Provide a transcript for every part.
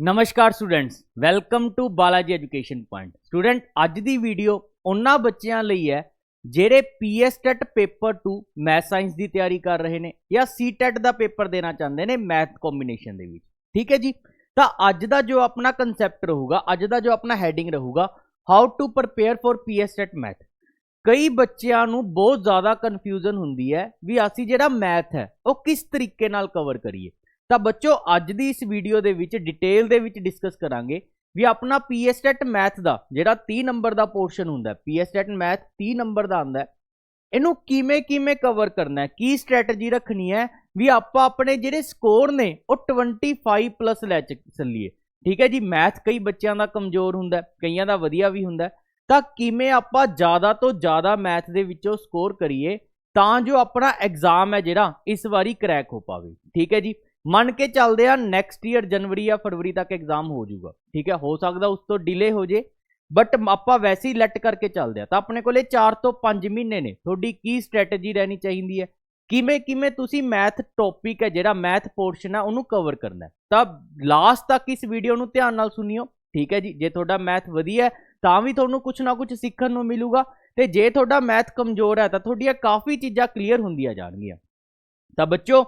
ਨਮਸਕਾਰ students, welcome to Balaji education point. Student, ਅੱਜ ਦੀ ਵੀਡੀਓ ਉਹਨਾਂ ਬੱਚਿਆਂ ਲਈ ਹੈ ਜਿਹੜੇ ਪੀਐਸਟੈਟ ਪੇਪਰ 2 ਮੈਥ ਸਾਇੰਸ ਦੀ ਤਿਆਰੀ ਕਰ ਰਹੇ ਨੇ ਜਾਂ ਸੀਟੈਟ ਦਾ ਪੇਪਰ ਦੇਣਾ ਚਾਹੁੰਦੇ ਨੇ ਮੈਥ ਕੰਬੀਨੇਸ਼ਨ ਦੇ ਵਿੱਚ। ਠੀਕ ਹੈ ਜੀ? ਤਾਂ ਅੱਜ ਦਾ ਜੋ ਆਪਣਾ ਕਨਸੈਪਟ ਰਹੂਗਾ, ਅੱਜ ਦਾ ਜੋ ਆਪਣਾ ਹੈਡਿੰਗ ਰਹੂਗਾ how to prepare for PSTET math. ਕਈ ਬੱਚਿਆਂ ਨੂੰ ਬਹੁਤ ਜ਼ਿਆਦਾ ਕਨਫਿਊਜ਼ਨ ਹੁੰਦੀ ਹੈ ਵੀ ਅਸੀਂ ਜਿਹੜਾ ਮੈਥ ਹੈ, ਉਹ ਕਿਸ ਤਰੀਕੇ ਨਾਲ ਕਵਰ ਕਰੀਏ। ਤਾਂ ਬੱਚੋ, ਅੱਜ ਦੀ ਇਸ ਵੀਡੀਓ ਦੇ ਵਿੱਚ ਡਿਟੇਲ ਦੇ ਵਿੱਚ ਡਿਸਕਸ ਕਰਾਂਗੇ ਵੀ ਆਪਣਾ ਪੀਐਸਟੈਟ ਮੈਥ ਦਾ, ਜਿਹੜਾ 30 ਨੰਬਰ ਦਾ ਪੋਰਸ਼ਨ ਹੁੰਦਾ ਹੈ ਪੀਐਸਟੈਟ ਮੈਥ 30 ਨੰਬਰ ਦਾ ਆਂਦਾ ਹੈ, ਇਹਨੂੰ ਕਿਵੇਂ ਕਿਵੇਂ ਕਵਰ ਕਰਨਾ ਹੈ, ਕੀ ਸਟ੍ਰੈਟਜੀ ਰੱਖਣੀ ਹੈ, ਵੀ ਆਪਾਂ ਆਪਣੇ ਜਿਹੜੇ ਸਕੋਰ ਨੇ, ਉਹ 25 ਪਲੱਸ ਲੈ ਚੱਲੀਏ। ਠੀਕ ਹੈ ਜੀ ਮੈਥ ਕਈ ਬੱਚਿਆਂ ਦਾ ਕਮਜ਼ੋਰ ਹੁੰਦਾ ਕਈਆਂ ਦਾ ਵਧੀਆ ਵੀ ਹੁੰਦਾ ਤਾਂ ਕਿਵੇਂ ਆਪਾਂ ਜ਼ਿਆਦਾ ਤੋਂ ਜ਼ਿਆਦਾ ਮੈਥ ਦੇ ਵਿੱਚੋਂ ਸਕੋਰ ਕਰੀਏ, ਤਾਂ ਜੋ ਆਪਣਾ ਐਗਜ਼ਾਮ ਹੈ ਜਿਹੜਾ, ਇਸ ਵਾਰੀ ਕਰੈਕ ਹੋ ਪਾਵੇ। ਠੀਕ ਹੈ ਜੀ? ਮੰਨ ਕੇ ਚੱਲਦੇ ਆ ਨੈਕਸਟ ਈਅਰ ਜਨਵਰੀ ਜਾਂ ਫਰਵਰੀ ਤੱਕ ਐਗਜ਼ਾਮ ਹੋ ਜਾਊਗਾ। ਠੀਕ ਹੈ, ਹੋ ਸਕਦਾ ਉਸ ਤੋਂ ਡਿਲੇ ਹੋ ਜੇ ਬਟ ਆਪਾਂ ਵੈਸੇ ਹੀ ਲੈਟ ਕਰਕੇ ਚੱਲਦੇ ਆ। ਤਾਂ ਆਪਣੇ ਕੋਲੇ 4 ਤੋਂ 5 ਮਹੀਨੇ ਨੇ। ਤੁਹਾਡੀ ਕੀ ਸਟ੍ਰੈਟਜੀ ਰਹਿਣੀ ਚਾਹੀਦੀ ਹੈ? ਕਿਵੇਂ ਕਿਵੇਂ ਤੁਸੀਂ ਮੈਥ ਟੌਪਿਕ ਹੈ, ਜਿਹੜਾ ਮੈਥ ਪੋਰਸ਼ਨ ਹੈ ਉਹਨੂੰ ਕਵਰ ਕਰਨਾ ਤਾਂ ਲਾਸਟ ਤੱਕ ਇਸ ਵੀਡੀਓ ਨੂੰ ਧਿਆਨ ਨਾਲ ਸੁਣਿਓ। ਠੀਕ ਹੈ ਜੀ, ਜੇ ਤੁਹਾਡਾ ਮੈਥ ਵਧੀਆ ਤਾਂ ਵੀ ਤੁਹਾਨੂੰ ਕੁਝ ਨਾ ਕੁਝ ਸਿੱਖਣ ਨੂੰ ਮਿਲੂਗਾ। ਤੇ ਜੇ ਤੁਹਾਡਾ ਮੈਥ ਕਮਜ਼ੋਰ ਹੈ, ਤਾਂ ਤੁਹਾਡੀਆਂ ਕਾਫੀ ਚੀਜ਼ਾਂ ਕਲੀਅਰ ਹੁੰਦੀਆਂ ਜਾਣਗੀਆਂ। ਤਾਂ ਬੱਚੋ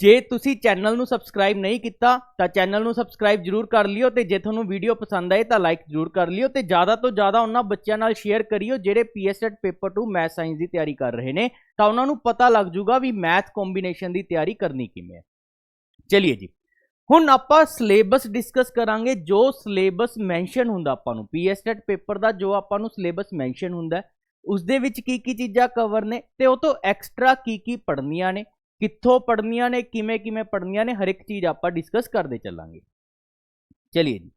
ਜੇ ਤੁਸੀਂ ਚੈਨਲ ਨੂੰ ਸਬਸਕ੍ਰਾਈਬ ਨਹੀਂ ਕੀਤਾ ਤਾਂ ਚੈਨਲ ਨੂੰ ਸਬਸਕ੍ਰਾਈਬ ਜਰੂਰ ਕਰ ਲਿਓ ਤੇ ਜੇ ਤੁਹਾਨੂੰ ਵੀਡੀਓ ਪਸੰਦ ਆਏ ਤਾਂ ਲਾਈਕ ਜਰੂਰ ਕਰ ਲਿਓ ਤੇ ਜ਼ਿਆਦਾ ਤੋਂ ਜ਼ਿਆਦਾ ਉਹਨਾਂ ਬੱਚਿਆਂ ਨਾਲ ਸ਼ੇਅਰ ਕਰਿਓ ਜਿਹੜੇ ਪੀਐਸਟੈਟ ਪੇਪਰ 2 ਮੈਥ ਸਾਇੰਸ ਦੀ ਤਿਆਰੀ ਕਰ ਰਹੇ ਨੇ ਤਾਂ ਉਹਨਾਂ ਨੂੰ ਪਤਾ ਲੱਗ ਜੂਗਾ ਵੀ ਮੈਥ ਕੰਬੀਨੇਸ਼ਨ ਦੀ ਤਿਆਰੀ ਕਰਨੀ ਕਿਵੇਂ ਹੈ। ਚਲਿਏ ਜੀ ਹੁਣ ਆਪਾਂ ਸਿਲੇਬਸ ਡਿਸਕਸ ਕਰਾਂਗੇ ਜੋ ਸਿਲੇਬਸ ਮੈਂਸ਼ਨ ਹੁੰਦਾ ਆਪਾਂ ਨੂੰ ਪੀਐਸਟੈਟ ਪੇਪਰ ਦਾ ਜੋ ਆਪਾਂ ਨੂੰ ਸਿਲੇਬਸ ਮੈਂਸ਼ਨ ਹੁੰਦਾ ਹੈ, ਉਸ ਦੇ ਵਿੱਚ ਕੀ ਕੀ ਚੀਜ਼ਾਂ ਕਵਰ ਨੇ ਤੇ ਉਹ ਤੋਂ ਐਕਸਟਰਾ ਕੀ ਕੀ ਪੜ੍ਹਨੀਆਂ ਨੇ ਕਿੱਥੋਂ ਪੜ੍ਹਨੀਆਂ ਨੇ, ਕਿਵੇਂ ਕਿਵੇਂ ਪੜ੍ਹਨੀਆਂ ਨੇ, ਹਰ ਇੱਕ ਚੀਜ਼ ਆਪਾਂ ਡਿਸਕਸ ਕਰਦੇ ਚੱਲਾਂਗੇ। ਚਲਿਏ ਜੀ।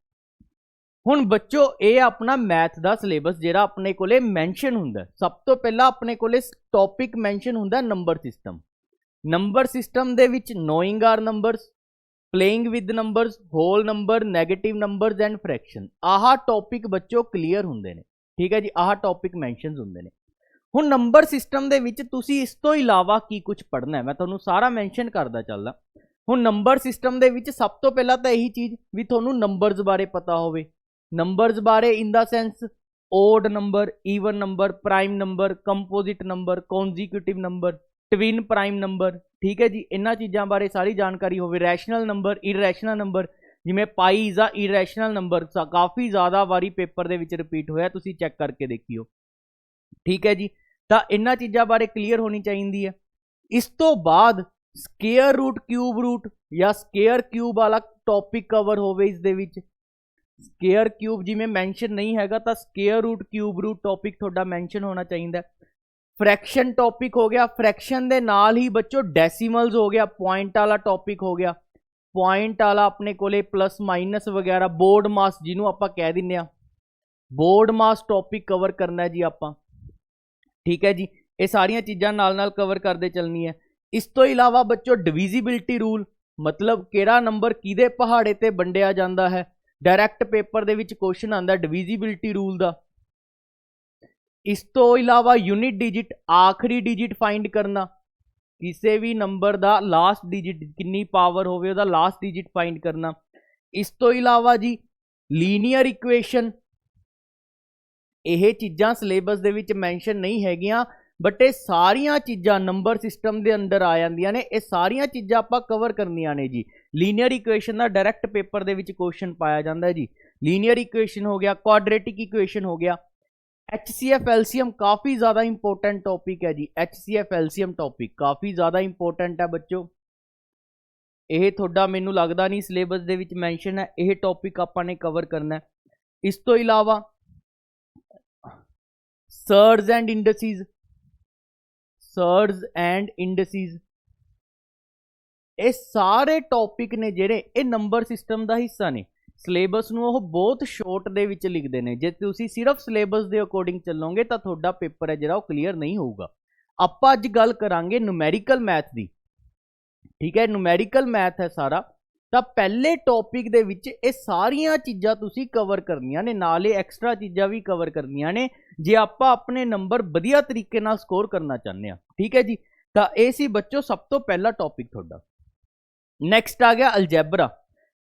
ਹੁਣ ਬੱਚੋ, ਇਹ ਆਪਣਾ ਮੈਥ ਦਾ ਸਿਲੇਬਸ ਜਿਹੜਾ ਆਪਣੇ ਕੋਲੇ ਮੈਂਸ਼ਨ ਹੁੰਦਾ, ਸਭ ਤੋਂ ਪਹਿਲਾਂ ਆਪਣੇ ਕੋਲੇ ਟੌਪਿਕ ਮੈਂਸ਼ਨ ਹੁੰਦਾ ਨੰਬਰ ਸਿਸਟਮ ਨੰਬਰ ਸਿਸਟਮ ਦੇ ਵਿੱਚ knowing our numbers playing with numbers whole number negative numbers and fraction ਆਹ ਟੌਪਿਕ ਬੱਚੋ ਕਲੀਅਰ ਹੁੰਦੇ ਨੇ। ਠੀਕ ਹੈ ਜੀ? ਆਹ ਟੌਪਿਕ ਮੈਂਸ਼ਨਸ ਹੁੰਦੇ ਨੇ। ਹੁਣ ਨੰਬਰ ਸਿਸਟਮ ਦੇ ਵਿੱਚ ਤੁਸੀਂ ਇਸ ਤੋਂ ਇਲਾਵਾ ਕੀ ਕੁਝ ਪੜ੍ਹਨਾ ਹੈ? ਮੈਂ ਤੁਹਾਨੂੰ ਸਾਰਾ ਮੈਂਸ਼ਨ ਕਰਦਾ ਚੱਲਦਾ। ਹੁਣ ਨੰਬਰ ਸਿਸਟਮ ਦੇ ਵਿੱਚ ਸਭ ਤੋਂ ਪਹਿਲਾਂ ਤਾਂ ਇਹੀ ਚੀਜ਼ ਵੀ ਤੁਹਾਨੂੰ ਨੰਬਰਸ ਬਾਰੇ ਪਤਾ ਹੋਵੇ। ਨੰਬਰਸ ਬਾਰੇ ਇਨ ਦਾ sense odd number even number prime number composite number consecutive number twin prime number ਠੀਕ ਹੈ ਜੀ? ਇਹਨਾਂ ਚੀਜ਼ਾਂ ਬਾਰੇ ਸਾਰੀ ਜਾਣਕਾਰੀ ਹੋਵੇ। ਰੈਸ਼ਨਲ ਨੰਬਰ ਇਰੈਸ਼ਨਲ ਨੰਬਰ ਜਿਵੇਂ ਪਾਈ ਇਜ਼ ਅ ਇਰੈਸ਼ਨਲ ਨੰਬਰ ਕਾਫੀ ਜ਼ਿਆਦਾ ਵਾਰੀ ਪੇਪਰ ਦੇ ਵਿੱਚ ਰਿਪੀਟ ਹੋਇਆ। ਤੁਸੀਂ ਚੈੱਕ ਕਰਕੇ ਦੇਖਿਓ। ਠੀਕ ਹੈ ਜੀ? ਤਾਂ ਇਹਨਾਂ ਚੀਜ਼ਾਂ ਬਾਰੇ ਕਲੀਅਰ ਹੋਣੀ ਚਾਹੀਦੀ ਹੈ। ਇਸ ਤੋਂ ਬਾਅਦ ਸਕੇਅਰ ਰੂਟ ਕਿਊਬ ਰੂਟ ਜਾਂ ਸਕੇਅਰ ਕਿਊਬ ਵਾਲਾ ਟੌਪਿਕ ਕਵਰ ਹੋਵੇ ਇਸ ਦੇ ਵਿੱਚ। ਸਕੇਅਰ ਕਿਊਬ ਜਿਵੇਂ ਮੈਂਸ਼ਨ ਨਹੀਂ ਹੈਗਾ, ਤਾਂ square root cube root topic ਤੁਹਾਡਾ ਮੈਂਸ਼ਨ ਹੋਣਾ ਚਾਹੀਦਾ। ਫ੍ਰੈਕਸ਼ਨ ਟੌਪਿਕ ਹੋ ਗਿਆ। ਫ੍ਰੈਕਸ਼ਨ ਦੇ ਨਾਲ ਹੀ ਬੱਚੋ ਡੈਸੀਮਲਸ ਹੋ ਗਿਆ ਪੁਆਇੰਟ ਵਾਲਾ ਟੌਪਿਕ ਹੋ ਗਿਆ। ਪੁਆਇੰਟ ਵਾਲਾ ਆਪਣੇ ਕੋਲੇ ਪਲੱਸ ਮਾਈਨਸ ਵਗੈਰਾ ਬੋਰਡ ਮਾਸ ਜਿਹਨੂੰ ਆਪਾਂ ਕਹਿ ਦਿੰਨੇ ਆ। ਬੋਰਡ ਮਾਸ ਟੌਪਿਕ ਕਵਰ ਕਰਨਾ ਹੈ ਜੀ ਆਪਾਂ। ਠੀਕ ਹੈ ਜੀ? ਇਹ ਸਾਰੀਆਂ ਚੀਜ਼ਾਂ ਨਾਲ ਨਾਲ ਕਵਰ ਕਰਦੇ ਚੱਲਣੀ ਹੈ। ਇਸ ਤੋਂ ਇਲਾਵਾ ਬੱਚੋ ਡਿਵੀਜ਼ੀਬਿਲਟੀ ਰੂਲ ਮਤਲਬ ਕਿਹੜਾ ਨੰਬਰ ਕਿਹਦੇ ਪਹਾੜੇ ਤੇ ਵੰਡਿਆ ਜਾਂਦਾ ਹੈ? ਡਾਇਰੈਕਟ ਪੇਪਰ ਦੇ ਵਿੱਚ ਕੁਐਸਚਨ ਆਂਦਾ ਡਿਵੀਜ਼ੀਬਿਲਟੀ ਰੂਲ ਦਾ। ਇਸ ਤੋਂ ਇਲਾਵਾ ਯੂਨਿਟ ਡਿਜਿਟ ਆਖਰੀ ਡਿਜਿਟ ਫਾਈਂਡ ਕਰਨਾ। ਕਿਸੇ ਵੀ ਨੰਬਰ ਦਾ ਲਾਸਟ ਡਿਜਿਟ ਕਿੰਨੀ ਪਾਵਰ ਹੋਵੇ ਉਹਦਾ ਲਾਸਟ ਡਿਜਿਟ ਫਾਈਂਡ ਕਰਨਾ। ਇਸ ਤੋਂ ਇਲਾਵਾ ਜੀ ਲੀਨੀਅਰ ਇਕੁਏਸ਼ਨ ਇਹ ਚੀਜ਼ਾਂ ਸਿਲੇਬਸ ਦੇ ਵਿੱਚ ਮੈਂਸ਼ਨ ਨਹੀਂ ਹੈਗੀਆਂ ਬਟ ਇਹ ਸਾਰੀਆਂ ਚੀਜ਼ਾਂ ਨੰਬਰ ਸਿਸਟਮ ਦੇ ਅੰਦਰ ਆ ਜਾਂਦੀਆਂ ਨੇ। ਇਹ ਸਾਰੀਆਂ ਚੀਜ਼ਾਂ ਆਪਾਂ ਕਵਰ ਕਰਨੀਆਂ ਨੇ ਜੀ। ਲੀਨੀਅਰ ਇਕੁਏਸ਼ਨ ਦਾ ਡਾਇਰੈਕਟ ਪੇਪਰ ਦੇ ਵਿੱਚ ਕੁਐਸਚਨ ਪਾਇਆ ਜਾਂਦਾ ਜੀ। ਲੀਨੀਅਰ ਇਕੁਏਸ਼ਨ ਹੋ ਗਿਆ ਕੁਆਡਰੇਟਿਕ ਇਕੁਏਸ਼ਨ ਹੋ ਗਿਆ। HCF LCM ਕਾਫੀ ਜ਼ਿਆਦਾ ਇੰਪੋਰਟੈਂਟ ਟੌਪਿਕ ਹੈ ਜੀ। HCF LCM ਟੌਪਿਕ ਕਾਫੀ ਜ਼ਿਆਦਾ ਇੰਪੋਰਟੈਂਟ ਹੈ ਬੱਚੋ। ਇਹ ਤੁਹਾਡਾ ਮੈਨੂੰ ਲੱਗਦਾ ਨਹੀਂ ਸਿਲੇਬਸ ਦੇ ਵਿੱਚ ਮੈਂਸ਼ਨ ਹੈ। ਇਹ ਟੌਪਿਕ ਆਪਾਂ ਨੇ ਕਵਰ ਕਰਨਾ ਹੈ। ਇਸ ਤੋਂ ਇਲਾਵਾ ਸਰਜ ਐਂਡ ਇੰਡਸਿਸ ਸਰਜ ਐਂਡ ਇੰਡਸਿਸ ਇਹ ਸਾਰੇ ਟੌਪਿਕ ਨੇ ਜਿਹੜੇ ਇਹ ਨੰਬਰ ਸਿਸਟਮ ਦਾ ਹਿੱਸਾ ਨੇ। ਸਿਲੇਬਸ ਨੂੰ ਉਹ ਬਹੁਤ ਸ਼ਾਰਟ ਦੇ ਵਿੱਚ ਲਿਖਦੇ ਨੇ। ਜੇ ਤੁਸੀਂ ਸਿਰਫ ਸਿਲੇਬਸ ਦੇ ਅਕੋਰਡਿੰਗ ਚੱਲੋਗੇ ਤਾਂ ਤੁਹਾਡਾ ਪੇਪਰ ਹੈ ਜਿਹੜਾ ਉਹ ਕਲੀਅਰ ਨਹੀਂ ਹੋਊਗਾ। ਆਪਾਂ ਅੱਜ ਗੱਲ ਕਰਾਂਗੇ ਨੂਮੈਰੀਕਲ ਮੈਥ ਦੀ। ਠੀਕ ਹੈ ਨੂਮੈਰੀਕਲ ਮੈਥ ਹੈ ਸਾਰਾ। ਤਾਂ ਪਹਿਲੇ ਟੌਪਿਕ ਦੇ ਵਿੱਚ ਇਹ ਸਾਰੀਆਂ ਚੀਜ਼ਾਂ ਤੁਸੀਂ ਕਵਰ ਕਰਨੀਆਂ ਨੇ। ਨਾਲੇ ਐਕਸਟਰਾ ਚੀਜ਼ਾਂ ਵੀ ਕਵਰ ਕਰਨੀਆਂ ਨੇ। ਜੇ ਆਪਾਂ ਆਪਣੇ ਨੰਬਰ ਵਧੀਆ ਤਰੀਕੇ ਨਾਲ ਸਕੋਰ ਕਰਨਾ ਚਾਹੁੰਦੇ ਆ ਠੀਕ ਹੈ ਜੀ, ਤਾਂ ਇਹ ਸੀ ਬੱਚੋ ਸਭ ਤੋਂ ਪਹਿਲਾ ਟੌਪਿਕ ਤੁਹਾਡਾ। ਨੈਕਸਟ ਆ ਗਿਆ ਅਲਜੈਬਰਾ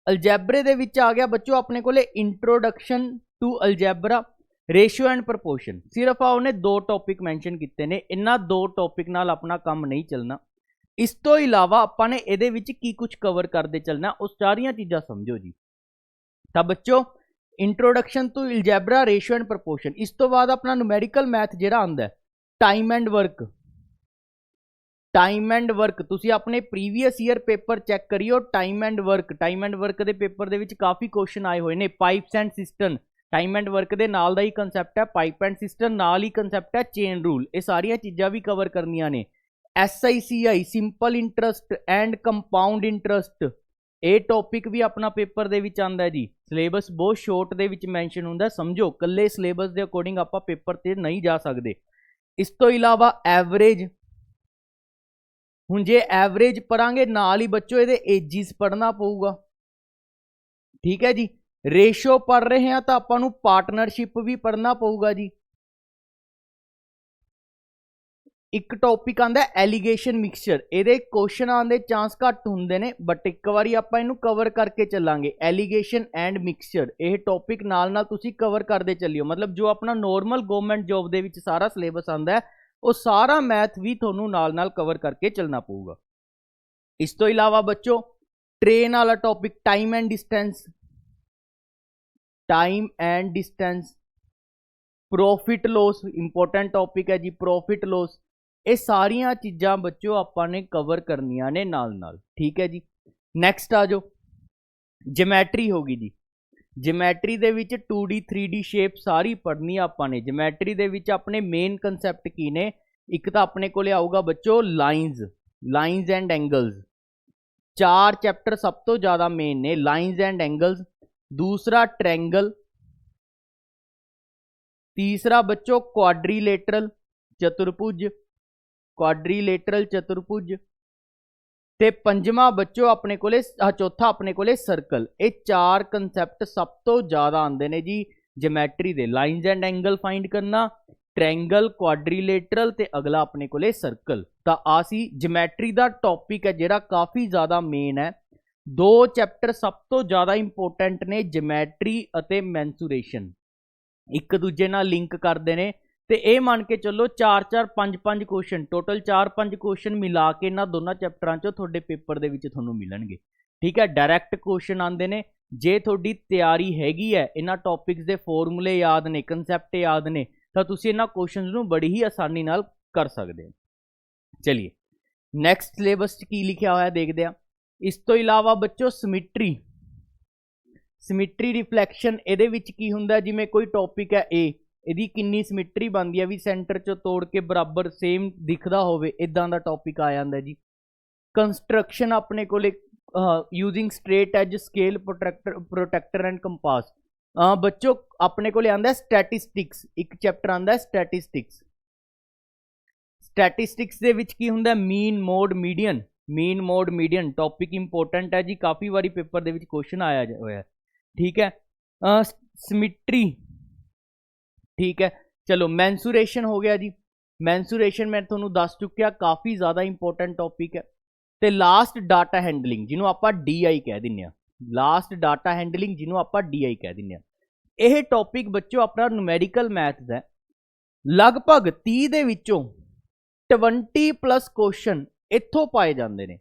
ਅਲਜੈਬਰੇ ਦੇ ਵਿੱਚ ਆ ਗਿਆ ਬੱਚੋ ਆਪਣੇ ਕੋਲੇ introduction to algebra ratio and proportion ਸਿਰਫ ਆ ਉਹਨੇ ਦੋ ਟੌਪਿਕ ਮੈਂਸ਼ਨ ਕੀਤੇ ਨੇ ਇਹਨਾਂ ਦੋ ਟੌਪਿਕ ਨਾਲ ਆਪਣਾ ਕੰਮ ਨਹੀਂ ਚੱਲਣਾ। ਇਸ ਤੋਂ ਇਲਾਵਾ ਆਪਾਂ ਨੇ ਇਹਦੇ ਵਿੱਚ ਕੀ ਕੁਝ ਕਵਰ ਕਰਦੇ ਚੱਲਣਾ, ਉਹ ਸਾਰੀਆਂ ਚੀਜ਼ਾਂ ਸਮਝੋ ਜੀ। ਤਾਂ ਬੱਚੋ introduction to algebra ratio and proportion ਇਸ ਤੋਂ ਬਾਅਦ ਆਪਣਾ ਨੂਮੈਰੀਕਲ ਮੈਥ ਜਿਹੜਾ ਆਉਂਦਾ time and work time and work ਤੁਸੀਂ ਆਪਣੇ ਪ੍ਰੀਵੀਅਸ ਈਅਰ ਪੇਪਰ ਚੈੱਕ ਕਰਿਓ time and work time and work ਦੇ ਪੇਪਰ ਦੇ ਵਿੱਚ ਕਾਫੀ ਕੁਐਸਚਨ ਆਏ ਹੋਏ ਨੇ pipes and system time and work ਦੇ ਨਾਲ ਦਾ ਹੀ ਕਨਸੈਪਟ ਹੈ ਪਾਈਪ ਐਂਡ ਸਿਸਟਮ ਨਾਲ ਹੀ ਕਨਸੈਪਟ ਹੈ ਚੇਨ ਰੂਲ ਇਹ ਸਾਰੀਆਂ ਚੀਜ਼ਾਂ ਵੀ ਕਵਰ ਕਰਨੀਆਂ ਨੇ। SICI simple interest and compound interest ਇਹ ਟੌਪਿਕ ਵੀ ਆਪਣਾ ਪੇਪਰ ਦੇ ਵਿੱਚ ਆਂਦਾ ਜੀ। ਸਿਲੇਬਸ ਬਹੁਤ ਸ਼ੋਰਟ ਦੇ ਵਿੱਚ ਮੈਂਸ਼ਨ ਹੁੰਦਾ ਸਮਝੋ ਕੱਲੇ ਸਿਲੇਬਸ ਦੇ ਅਕੋਰਡਿੰਗ ਆਪਾਂ ਪੇਪਰ ਤੇ ਨਹੀਂ ਜਾ ਸਕਦੇ। ਇਸ ਤੋਂ ਇਲਾਵਾ ਐਵਰੇਜ ਹੁਣ ਜੇ ਐਵਰੇਜ ਪੜਾਂਗੇ ਨਾਲ ਹੀ ਬੱਚੋ ਇਹਦੇ ਏਜਿਸ ਪੜਨਾ ਪਊਗਾ। ਠੀਕ ਹੈ ਜੀ। ਰੇਸ਼ੋ ਪੜ ਰਹੇ ਹਾਂ ਤਾਂ ਆਪਾਂ ਨੂੰ ਪਾਰਟਨਰਸ਼ਿਪ ਵੀ ਪੜਨਾ ਪਊਗਾ ਜੀ। ਇੱਕ ਟੌਪਿਕ ਆਂਦਾ ਐਲੀਗੇਸ਼ਨ ਮਿਕਸਚਰ ਇਹਦੇ ਕੁਐਸਚਨ ਆਉਣ ਦੇ ਚਾਂਸ ਘੱਟ ਹੁੰਦੇ ਨੇ ਬਟ ਇੱਕ ਵਾਰੀ ਆਪਾਂ ਇਹਨੂੰ ਕਵਰ ਕਰਕੇ ਚੱਲਾਂਗੇ। ਐਲੀਗੇਸ਼ਨ ਐਂਡ ਮਿਕਸਚਰ ਇਹ ਟੌਪਿਕ ਨਾਲ ਨਾਲ ਤੁਸੀਂ ਕਵਰ ਕਰਦੇ ਚੱਲਿਓ। ਮਤਲਬ ਜੋ ਆਪਣਾ ਨੋਰਮਲ ਗਵਰਨਮੈਂਟ ਜੌਬ ਦੇ ਵਿੱਚ ਸਾਰਾ ਸਿਲੇਬਸ ਆਂਦਾ ਉਹ ਸਾਰਾ ਮੈਥ ਵੀ ਤੁਹਾਨੂੰ ਨਾਲ ਨਾਲ ਕਵਰ ਕਰਕੇ ਚੱਲਣਾ ਪਊਗਾ। ਇਸ ਤੋਂ ਇਲਾਵਾ ਬੱਚੋ ਟ੍ਰੇਨ ਵਾਲਾ topic time and distance time and distance profit loss important topic ਹੈ ਜੀ ਪ੍ਰੋਫਿਟ ਲੋਸ ਇਹ ਸਾਰੀਆਂ ਚੀਜ਼ਾਂ ਬੱਚੋ ਆਪਾਂ ਨੇ ਕਵਰ ਕਰਨੀਆਂ ਨੇ ਨਾਲ ਨਾਲ, ਠੀਕ ਹੈ ਜੀ? ਨੈਕਸਟ ਆ ਜਾਓ। ਜਿਓਮੈਟਰੀ ਹੋ ਗਈ ਜੀ। ਜਿਓਮੈਟਰੀ ਦੇ ਵਿੱਚ 2D 3D ਸ਼ੇਪ ਸਾਰੀ ਪੜ੍ਹਨੀ ਆਪਾਂ ਨੇ। ਜਿਓਮੈਟਰੀ ਦੇ ਵਿੱਚ ਆਪਣੇ ਮੇਨ ਕਨਸੈਪਟ ਕੀ ਨੇ? ਇੱਕ ਤਾਂ ਆਪਣੇ ਕੋਲੇ ਆਊਗਾ ਬੱਚੋ ਲਾਈਨਸ ਲਾਈਨਸ ਐਂਡ ਐਂਗਲਸ ਚਾਰ ਚੈਪਟਰ ਸਭ ਤੋਂ ਜ਼ਿਆਦਾ ਮੇਨ ਨੇ ਲਾਈਨਸ ਐਂਡ ਐਂਗਲਸ ਦੂਸਰਾ ਟ੍ਰਾਇੰਗਲ ਤੀਸਰਾ ਬੱਚੋ ਕੁਆਡਰੀਲੇਟਰਲ ਚਤੁਰਭੁਜ। ਕੁਆਡਰੀਲੇਟਰਲ ਚਤੁਰਭੁਜ ਤੇ ਪੰਜਵਾਂ ਬੱਚੋ ਆਪਣੇ ਕੋਲੇ ਚੌਥਾ ਆਪਣੇ ਕੋਲੇ ਸਰਕਲ ਇਹ ਚਾਰ ਕਨਸੈਪਟ ਸਭ ਤੋਂ ਜ਼ਿਆਦਾ ਆਉਂਦੇ ਨੇ ਜੀ ਜਿਓਮੈਟਰੀ ਦੇ। ਲਾਈਨਸ ਐਂਡ ਐਂਗਲ ਫਾਈਂਡ ਕਰਨਾ ਟ੍ਰਾਇੰਗਲ ਕੁਆਡਰੀਲੇਟਰਲ ਤੇ ਅਗਲਾ ਆਪਣੇ ਕੋਲੇ ਸਰਕਲ ਤਾਂ ਆ ਸੀ ਜਿਓਮੈਟਰੀ ਦਾ ਟੌਪਿਕ ਹੈ ਜਿਹੜਾ ਕਾਫੀ ਜ਼ਿਆਦਾ ਮੇਨ ਹੈ। ਦੋ ਚੈਪਟਰ ਸਭ ਤੋਂ ਜ਼ਿਆਦਾ ਇੰਪੋਰਟੈਂਟ ਨੇ ਜਿਓਮੈਟਰੀ ਅਤੇ ਮੈਂਸੂਰੇਸ਼ਨ ਇੱਕ ਦੂਜੇ ਨਾਲ ਲਿੰਕ ਕਰਦੇ ਨੇ। ਤੇ ਇਹ ਮੰਨ ਕੇ ਚੱਲੋ 4 4 5 5 ਕੁਐਸਚਨ ਟੋਟਲ 4 5 ਕੁਐਸਚਨ ਮਿਲਾ ਕੇ ਇਹਨਾਂ ਦੋਨਾਂ ਚੈਪਟਰਾਂ 'ਚੋਂ ਤੁਹਾਡੇ ਪੇਪਰ ਦੇ ਵਿੱਚ ਤੁਹਾਨੂੰ ਮਿਲਣਗੇ। ਠੀਕ ਹੈ ਡਾਇਰੈਕਟ ਕੁਐਸਚਨ ਆਉਂਦੇ ਨੇ। ਜੇ ਤੁਹਾਡੀ ਤਿਆਰੀ ਹੈਗੀ ਹੈ, ਇਹਨਾਂ ਟੌਪਿਕਸ ਦੇ ਫਾਰਮੂਲੇ ਯਾਦ ਨੇ ਕਨਸੈਪਟ ਯਾਦ ਨੇ, ਤਾਂ ਤੁਸੀਂ ਇਹਨਾਂ ਕੁਐਸਚਨਸ ਨੂੰ ਬੜੀ ਹੀ ਆਸਾਨੀ ਨਾਲ ਕਰ ਸਕਦੇ ਹੋ। ਚਲਿਏ ਨੈਕਸਟ ਸਿਲੇਬਸ 'ਚ ਕੀ ਲਿਖਿਆ ਹੋਇਆ ਦੇਖਦੇ ਆ ਇਸ ਤੋਂ ਇਲਾਵਾ ਬੱਚੋ ਸਿਮੈਟਰੀ ਸਿਮੈਟਰੀ ਰਿਫਲੈਕਸ਼ਨ ਇਹਦੇ ਵਿੱਚ ਕੀ ਹੁੰਦਾ ਜਿਵੇਂ ਕੋਈ ਟੌਪਿਕ ਹੈ A ਇਹਦੀ ਕਿੰਨੀ ਸਿਮੈਟਰੀ ਬਣਦੀ ਹੈ ਵੀ ਸੈਂਟਰ ਚੋਂ ਤੋੜ ਕੇ ਬਰਾਬਰ ਸੇਮ ਦਿਖਦਾ ਹੋਵੇ ਇਦਾਂ ਦਾ ਟੌਪਿਕ ਆ ਜਾਂਦਾ ਜੀ। ਕੰਸਟਰਕਸ਼ਨ ਆਪਣੇ ਕੋਲੇ using straight edge scale protractor protractor and compass ਬੱਚੋ, ਆਪਣੇ ਕੋਲੇ ਆਂਦਾ ਸਟੈਟਿਸਟਿਕਸ ਇੱਕ ਚੈਪਟਰ ਆਂਦਾ ਸਟੈਟਿਸਟਿਕਸ ਸਟੈਟਿਸਟਿਕਸ ਦੇ ਵਿੱਚ ਕੀ ਹੁੰਦਾ mean mode median mean mode median topic important ਹੈ ਜੀ, ਕਾਫੀ ਵਾਰੀ ਪੇਪਰ ਦੇ ਵਿੱਚ ਕੁਐਸਚਨ ਆਇਆ ਹੋਇਆ। ਠੀਕ ਹੈ? ਸਿਮੈਟਰੀ ਠੀਕ ਹੈ। ਚਲੋ ਮੈਂਸੂਰੇਸ਼ਨ ਹੋ ਗਿਆ ਜੀ। ਮੈਂਸੂਰੇਸ਼ਨ ਮੈਂ ਤੁਹਾਨੂੰ ਦੱਸ ਚੁੱਕਿਆ, ਕਾਫੀ ਜ਼ਿਆਦਾ ਇੰਪੋਰਟੈਂਟ ਟੌਪਿਕ ਹੈ। ਤੇ ਲਾਸਟ ਡਾਟਾ ਹੈਂਡਲਿੰਗ ਜਿਹਨੂੰ ਆਪਾਂ DI ਕਹਿ ਦਿੰਨੇ ਆ ਲਾਸਟ ਡਾਟਾ ਹੈਂਡਲਿੰਗ ਜਿਹਨੂੰ ਆਪਾਂ DI ਕਹਿ ਦਿੰਨੇ ਆ ਇਹ ਟੌਪਿਕ ਬੱਚੋ ਆਪਣਾ ਨੂਮੈਰੀਕਲ ਮੈਥਸ ਹੈ। ਲਗਭਗ 30 ਦੇ ਵਿੱਚੋਂ 20 ਪਲੱਸ ਕੁਐਸਚਨ ਇੱਥੋਂ ਪਾਏ ਜਾਂਦੇ ਨੇ।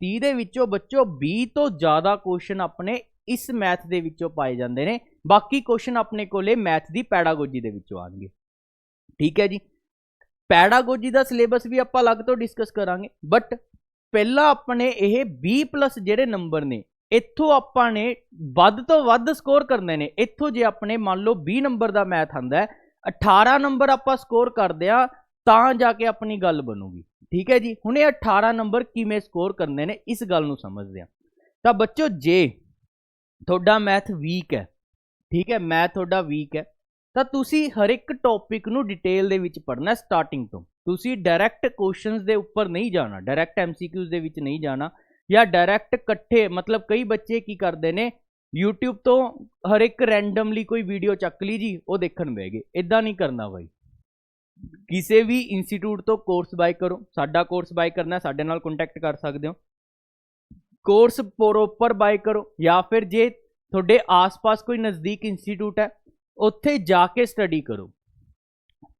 30 ਦੇ ਵਿੱਚੋਂ ਬੱਚੋ 20 ਤੋਂ ਜ਼ਿਆਦਾ ਕੁਐਸਚਨ ਆਪਣੇ ਇਸ ਮੈਥ ਦੇ ਵਿੱਚੋਂ ਪਾਏ ਜਾਂਦੇ ਨੇ। ਬਾਕੀ ਕੁਐਸਚਨ ਆਪਣੇ ਕੋਲੇ ਮੈਥ ਦੀ ਪੈਡਾਗੋਜੀ ਦੇ ਵਿੱਚੋਂ ਆਣਗੇ ਠੀਕ ਹੈ ਜੀ? ਪੈਡਾਗੋਜੀ ਦਾ ਸਿਲੇਬਸ ਵੀ ਆਪਾਂ ਅਲੱਗ ਤੋਂ ਡਿਸਕਸ ਕਰਾਂਗੇ। ਬਟ ਪਹਿਲਾਂ ਆਪਣੇ ਇਹ 20 ਜਿਹੜੇ ਨੰਬਰ ਨੇ, ਇੱਥੋਂ ਆਪਾਂ ਨੇ ਵੱਧ ਤੋਂ ਵੱਧ ਸਕੋਰ ਕਰਨੇ ਨੇ। ਇੱਥੋਂ ਜੇ ਆਪਣੇ ਮੰਨ ਲਓ 20 ਨੰਬਰ ਦਾ ਮੈਥ ਆਂਦਾ ਹੈ 18 ਨੰਬਰ ਆਪਾਂ ਸਕੋਰ ਕਰਦੇ ਆ ਤਾਂ ਜਾ ਕੇ ਆਪਣੀ ਗੱਲ ਬਣੂਗੀ। ਠੀਕ ਹੈ ਜੀ? ਹੁਣ ਇਹ 18 ਨੰਬਰ ਕਿਵੇਂ ਸਕੋਰ ਕਰਨੇ ਨੇ, ਇਸ ਗੱਲ ਨੂੰ ਸਮਝਦੇ ਆ ਤਾਂ ਬੱਚੋ, ਜੇ ਤੁਹਾਡਾ ਮੈਥ ਵੀਕ ਹੈ। ਠੀਕ ਹੈ ਮੈਥ ਤੁਹਾਡਾ ਵੀਕ ਹੈ। ਤਾਂ ਤੁਸੀਂ ਹਰ ਇੱਕ ਟੌਪਿਕ ਨੂੰ ਡਿਟੇਲ ਦੇ ਵਿੱਚ ਪੜ੍ਹਨਾ ਸਟਾਰਟਿੰਗ ਤੋਂ। ਤੁਸੀਂ ਡਾਇਰੈਕਟ ਕੁਐਸਚਨਸ ਦੇ ਉੱਪਰ ਨਹੀਂ ਜਾਣਾ ਡਾਇਰੈਕਟ ਐਮਸੀਕਿਊਜ਼ ਦੇ ਵਿੱਚ ਨਹੀਂ ਜਾਣਾ ਜਾਂ ਡਾਇਰੈਕਟ ਇਕੱਠੇ, ਮਤਲਬ ਕਈ ਬੱਚੇ ਕੀ ਕਰਦੇ ਨੇ, YouTube ਤੋਂ ਹਰ ਇੱਕ ਰੈਂਡਮਲੀ ਕੋਈ ਵੀਡੀਓ ਚੱਕ ਲਈ ਜੀ, ਉਹ ਦੇਖਣ ਬਹਿ ਗਏ। ਇਦਾਂ ਨਹੀਂ ਕਰਨਾ ਬਾਈ। ਕਿਸੇ ਵੀ ਇੰਸਟੀਚਿਊਟ ਤੋਂ ਕੋਰਸ ਬਾਈ ਕਰੋ। ਸਾਡਾ ਕੋਰਸ ਬਾਈ ਕਰਨਾ, ਸਾਡੇ ਨਾਲ ਕੰਟੈਕਟ ਕਰ ਸਕਦੇ ਹੋ। ਕੋਰਸ ਪ੍ਰੋਪਰ ਬਾਈ ਕਰੋ ਜਾਂ ਫਿਰ ਜੇ ਤੁਹਾਡੇ ਆਸ-ਪਾਸ ਕੋਈ ਨਜ਼ਦੀਕ ਇੰਸਟੀਚਿਊਟ ਹੈ, ਉੱਥੇ ਜਾ ਕੇ ਸਟੱਡੀ ਕਰੋ।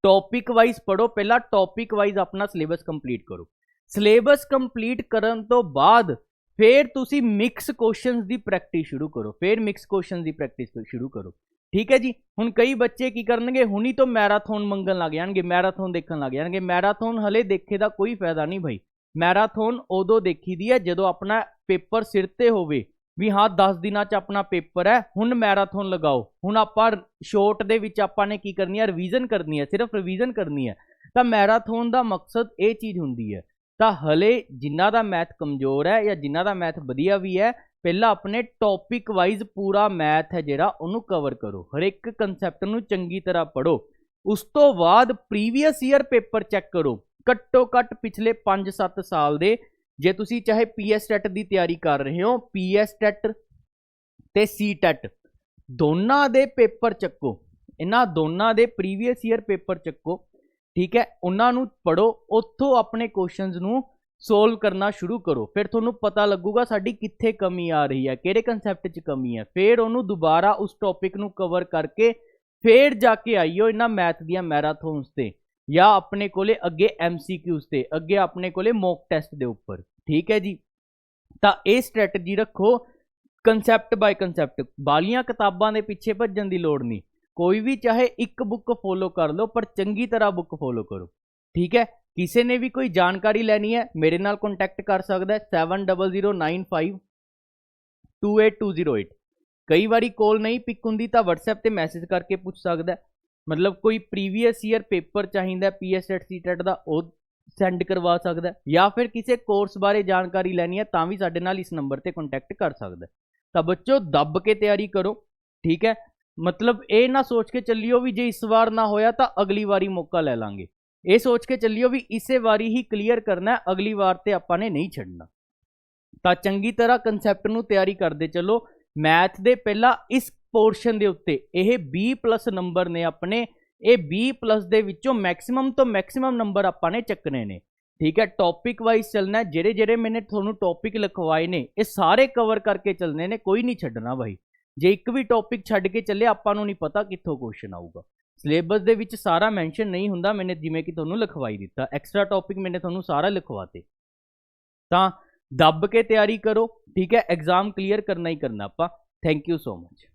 ਟੌਪਿਕ ਵਾਈਜ਼ ਪੜੋ ਪਹਿਲਾਂ ਟੌਪਿਕ ਵਾਈਜ਼ ਆਪਣਾ ਸਿਲੇਬਸ ਕੰਪਲੀਟ ਕਰੋ। ਸਿਲੇਬਸ ਕੰਪਲੀਟ ਕਰਨ ਤੋਂ ਬਾਅਦ ਫਿਰ ਤੁਸੀਂ ਮਿਕਸ ਕੁਐਸਚਨਸ ਦੀ ਪ੍ਰੈਕਟਿਸ ਸ਼ੁਰੂ ਕਰੋ। ਫਿਰ ਮਿਕਸ ਕੁਐਸਚਨਸ ਦੀ ਪ੍ਰੈਕਟਿਸ ਸ਼ੁਰੂ ਕਰੋ। ਠੀਕ ਹੈ ਜੀ? ਹੁਣ ਕਈ ਬੱਚੇ ਕੀ ਕਰਨਗੇ? ਹੁਣੀ ਤੋਂ ਮੈਰਾਥਨ ਮੰਗਣ ਲੱਗ ਜਾਣਗੇ ਮੈਰਾਥਨ ਦੇਖਣ ਲੱਗ ਜਾਣਗੇ। ਮੈਰਾਥਨ ਹਲੇ ਦੇਖੇ ਦਾ ਕੋਈ ਫਾਇਦਾ ਨਹੀਂ ਭਾਈ ਮੈਰਾਥਨ ਉਦੋਂ ਦੇਖੀ ਦੀ ਹੈ ਜਦੋਂ ਆਪਣਾ ਪੇਪਰ ਸਿਰ ਤੇ ਹੋਵੇ। ਵੀ ਹਾਂ 10 ਦਿਨਾਂ 'ਚ ਆਪਣਾ ਪੇਪਰ ਹੈ, ਹੁਣ ਮੈਰਾਥਨ ਲਗਾਓ। ਹੁਣ ਆਪਾਂ ਸ਼ੋਰਟ ਦੇ ਵਿੱਚ ਆਪਾਂ ਨੇ ਕੀ ਕਰਨੀ ਹੈ ਰਿਵੀਜ਼ਨ ਕਰਨੀ ਹੈ, ਸਿਰਫ ਰਿਵੀਜ਼ਨ ਕਰਨੀ ਹੈ। ਤਾਂ ਮੈਰਾਥਨ ਦਾ ਮਕਸਦ ਇਹ ਚੀਜ਼ ਹੁੰਦੀ ਹੈ। ਤਾਂ ਹਲੇ ਜਿਨ੍ਹਾਂ ਦਾ ਮੈਥ ਕਮਜ਼ੋਰ ਹੈ ਜਾਂ ਜਿਨ੍ਹਾਂ ਦਾ ਮੈਥ ਵਧੀਆ ਵੀ ਹੈ, ਪਹਿਲਾਂ ਆਪਣੇ ਟੌਪਿਕ ਵਾਈਜ਼ ਪੂਰਾ ਮੈਥ ਹੈ ਜਿਹੜਾ, ਉਹਨੂੰ ਕਵਰ ਕਰੋ। ਹਰ ਇੱਕ ਕਨਸੈਪਟ ਨੂੰ ਚੰਗੀ ਤਰ੍ਹਾਂ ਪੜੋ ਉਸ ਤੋਂ ਬਾਅਦ ਪ੍ਰੀਵੀਅਸ ਈਅਰ ਪੇਪਰ ਚੈੱਕ ਕਰੋ। ਘੱਟੋ ਘੱਟ ਪਿਛਲੇ 5-7 ਸਾਲ ਦੇ, ਜੇ ਤੁਸੀਂ ਚਾਹੇ ਪੀਐਸ ਟੈਟ ਦੀ ਤਿਆਰੀ ਕਰ ਰਹੇ ਹੋ ਪੀਐਸ ਟੈਟ ਤੇ ਸੀ ਟੈਟ ਦੋਨਾਂ ਦੇ ਪੇਪਰ ਚੱਕੋ, ਇਹਨਾਂ ਦੋਨਾਂ ਦੇ ਪ੍ਰੀਵੀਅਸ ਈਅਰ ਪੇਪਰ ਚੱਕੋ, ਠੀਕ ਹੈ, ਉਹਨਾਂ ਨੂੰ ਪੜੋ ਉੱਥੋਂ ਆਪਣੇ ਕੁਐਸਚਨਸ ਨੂੰ ਸੋਲਵ ਕਰਨਾ ਸ਼ੁਰੂ ਕਰੋ, ਫਿਰ ਤੁਹਾਨੂੰ ਪਤਾ ਲੱਗੂਗਾ ਸਾਡੀ ਕਿੱਥੇ ਕਮੀ ਆ ਰਹੀ ਹੈ, ਕਿਹੜੇ ਕਨਸੈਪਟ 'ਚ ਕਮੀ ਹੈ, ਫਿਰ ਉਹਨੂੰ ਦੁਬਾਰਾ ਉਸ ਟੌਪਿਕ ਨੂੰ ਕਵਰ ਕਰਕੇ, ਫਿਰ ਜਾ ਕੇ ਆਈਓ ਇਹਨਾਂ ਮੈਥ ਦੀਆਂ ਮੈਰਾਥੋਨਸ ਤੇ। ਜਾਂ ਆਪਣੇ ਕੋਲੇ ਅੱਗੇ ਐਮਸੀਕਿਊਜ਼ ਤੇ, ਅੱਗੇ ਆਪਣੇ ਕੋਲੇ ਮੌਕ ਟੈਸਟ ਦੇ ਉੱਪਰ, ਠੀਕ ਹੈ ਜੀ? ਤਾਂ ਇਹ ਸਟ੍ਰੈਟਜੀ ਰੱਖੋ ਕਨਸੈਪਟ ਬਾਈ ਕਨਸੈਪਟ ਬਾਲੀਆਂ ਕਿਤਾਬਾਂ ਦੇ ਪਿੱਛੇ ਭੱਜਣ ਦੀ ਲੋੜ ਨਹੀਂ। ਕੋਈ ਵੀ ਚਾਹੇ ਇੱਕ ਬੁੱਕ ਫੋਲੋ ਕਰ ਲਓ, ਪਰ ਚੰਗੀ ਤਰ੍ਹਾਂ ਬੁੱਕ ਫੋਲੋ ਕਰੋ, ਠੀਕ ਹੈ? ਕਿਸੇ ਨੇ ਵੀ ਕੋਈ ਜਾਣਕਾਰੀ ਲੈਣੀ ਹੈ, ਮੇਰੇ ਨਾਲ ਕੰਟੈਕਟ ਕਰ ਸਕਦਾ ਹੈ 7009528208 ਕਈ ਵਾਰੀ ਕੋਲ ਨਹੀਂ ਪਿਕ ਹੁੰਦੀ ਤਾਂ WhatsApp ਤੇ ਮੈਸੇਜ ਕਰਕੇ ਪੁੱਛ ਸਕਦਾ ਹੈ। ਮਤਲਬ ਕੋਈ ਪ੍ਰੀਵੀਅਸ ਈਅਰ ਪੇਪਰ ਚਾਹੀਦਾ ਪੀਐਸਟੈਟ ਸੀਟੈਟ ਦਾ, ਉਹ ਸੈਂਡ ਕਰਵਾ ਸਕਦਾ ਜਾਂ ਫਿਰ ਕਿਸੇ ਕੋਰਸ ਬਾਰੇ ਜਾਣਕਾਰੀ ਲੈਣੀ ਹੈ, ਤਾਂ ਵੀ ਸਾਡੇ ਨਾਲ ਇਸ ਨੰਬਰ ਤੇ ਕੰਟੈਕਟ ਕਰ ਸਕਦਾ ਤਾਂ ਬੱਚੋ, ਦੱਬ ਕੇ ਤਿਆਰੀ ਕਰੋ, ਠੀਕ ਹੈ? ਮਤਲਬ ਇਹ ਨਾ ਸੋਚ ਕੇ ਚੱਲਿਓ ਵੀ ਜੇ ਇਸ ਵਾਰ ਨਾ ਹੋਇਆ ਤਾਂ ਅਗਲੀ ਵਾਰੀ ਮੌਕਾ ਲੈ ਲਾਂਗੇ। ਇਹ ਸੋਚ ਕੇ ਚੱਲਿਓ ਵੀ ਇਸੇ ਵਾਰੀ ਹੀ ਕਲੀਅਰ ਕਰਨਾ ਅਗਲੀ ਵਾਰ ਤੇ ਆਪਾਂ ਨੇ ਨਹੀਂ ਛੱਡਣਾ। ਤਾਂ ਚੰਗੀ ਤਰ੍ਹਾਂ ਕਨਸੈਪਟ ਨੂੰ ਤਿਆਰੀ ਕਰਦੇ ਚੱਲੋ। ਮੈਥ ਦੇ ਪਹਿਲਾਂ ਇਸ ਪੋਰਸ਼ਨ ਦੇ ਉੱਤੇ, ਇਹ b ਨੰਬਰ ਨੇ ਆਪਣੇ, ਇਹ b ਦੇ ਵਿੱਚੋਂ ਮੈਕਸਿਮਮ ਤੋਂ ਮੈਕਸਿਮਮ ਨੰਬਰ ਆਪਾਂ ਨੇ ਚੱਕਣੇ ਨੇ। ਠੀਕ ਹੈ ਟੌਪਿਕ ਵਾਈਜ਼ ਚੱਲਣਾ, ਜਿਹੜੇ ਜਿਹੜੇ ਮੈਨੇ ਤੁਹਾਨੂੰ ਟੌਪਿਕ ਲਿਖਵਾਏ ਨੇ, ਇਹ ਸਾਰੇ ਕਵਰ ਕਰਕੇ ਚੱਲਣੇ ਨੇ, ਕੋਈ ਨਹੀਂ ਛੱਡਣਾ ਬਾਈ। ਜੇ ਇੱਕ ਵੀ ਟੌਪਿਕ ਛੱਡ ਕੇ ਚੱਲੇ, ਆਪਾਂ ਨੂੰ ਨਹੀਂ ਪਤਾ ਕਿੱਥੋਂ ਕੁਐਸਚਨ ਆਊਗਾ। ਸਿਲੇਬਸ ਦੇ ਵਿੱਚ ਸਾਰਾ ਮੈਂਸ਼ਨ ਨਹੀਂ ਹੁੰਦਾ, ਮੈਨੇ ਜਿਵੇਂ ਕਿ ਤੁਹਾਨੂੰ ਲਿਖਵਾਈ ਦਿੱਤਾ। ਐਕਸਟਰਾ ਟੌਪਿਕ ਮੈਨੇ ਤੁਹਾਨੂੰ ਸਾਰਾ ਲਿਖਵਾਤੇ। ਤਾਂ ਦੱਬ ਕੇ ਤਿਆਰੀ ਕਰੋ, ਠੀਕ ਹੈ ਐਗਜ਼ਾਮ ਕਲੀਅਰ ਕਰਨਾ ਹੀ ਕਰਨਾ ਆਪਾਂ। Thank you so much